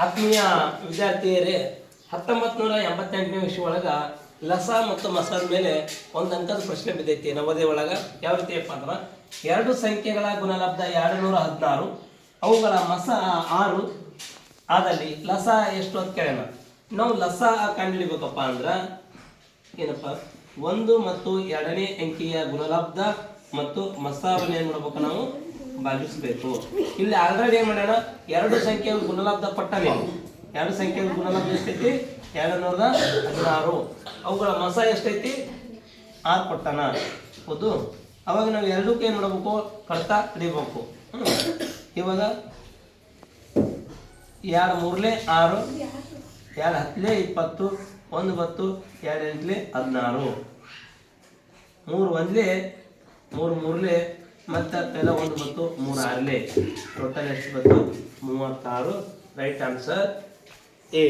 ಆತ್ಮೀಯ ವಿದ್ಯಾರ್ಥಿಯರೇ ಹತ್ತೊಂಬತ್ತು ನೂರ ಎಂಬತ್ತೆಂಟನೇ ವಿಷಯ ಒಳಗೆ ಲಸ ಮತ್ತು ಮಸದ ಮೇಲೆ ಒಂದು ಅಂಕದ ಪ್ರಶ್ನೆ ಬಿದ್ದೈತಿ. ನವೋದಯ ಒಳಗೆ ಯಾವ ರೀತಿಯಪ್ಪ ಅಂದ್ರೆ, ಎರಡು ಸಂಖ್ಯೆಗಳ ಗುಣಲಬ್ಧ ಎರಡು ನೂರ ಹದಿನಾರು, ಅವುಗಳ ಮಸ ಆರು, ಆದಲ್ಲಿ ಲಸ ಎಷ್ಟು ಅಂತ ಕೇಳೋಣ. ನಾವು ಲಸ ಕಂಡುಹಿಡಿಬೇಕಪ್ಪ ಅಂದ್ರೆ, ಏನಪ್ಪ, ಒಂದು ಮತ್ತು ಎರಡನೇ ಅಂಕಿಯ ಗುಣಲಬ್ಧ ಮತ್ತು ಮಸಾವನ್ನು ಏನು ಮಾಡ್ಬೇಕು ನಾವು? ಭಾಗಿಸ್ಬೇಕು ಇಲ್ಲಿ ಆಲ್ರೆಡಿ ಏನ್ ಮಾಡೋಣ ಎರಡು ಸಂಖ್ಯೆ ಗುಣಲಬ್ಧ ಪಟ್ಟನೆ ಎರಡು ಸಂಖ್ಯೆ ಗುಣಲಬ್ಧ ಎಷ್ಟೈತಿ? ಎರಡು ನೂರದ ಹದಿನಾರು. ಅವುಗಳ ಮಸ ಎಷ್ಟೈತಿ? ಆರು ಪಟ್ಟಣ ಹೌದು? ಅವಾಗ ನಾವು ಎರಡಕ್ಕೂ ಏನ್ ಮಾಡಬೇಕು? ಕಡ್ತಾ ಹಿಡಿಬೇಕು. ಇವಾಗ ಎರಡು ಮೂರ್ಲೆ? ಆರು. ಎರಡು ಹತ್ತಲೆ ಇಪ್ಪತ್ತು. ಒಂದು ಬತ್ತು ಎರಡು ಎಂಟ್ಲೆ? ಹದಿನಾರು. ಮೂರು ಒಂದ್ಲೆ? ಮೂರು ಮೂರ್ಲೆ? ಮತ್ತೆ ಎಲ್ಲ ಒಂದು ಬಂತು ಮೂರು ಆರ್ಲೆ ಟೋಟಲ್ ಎಷ್ಟು ಬಂತು ಮೂವತ್ತಾರು. Right answer A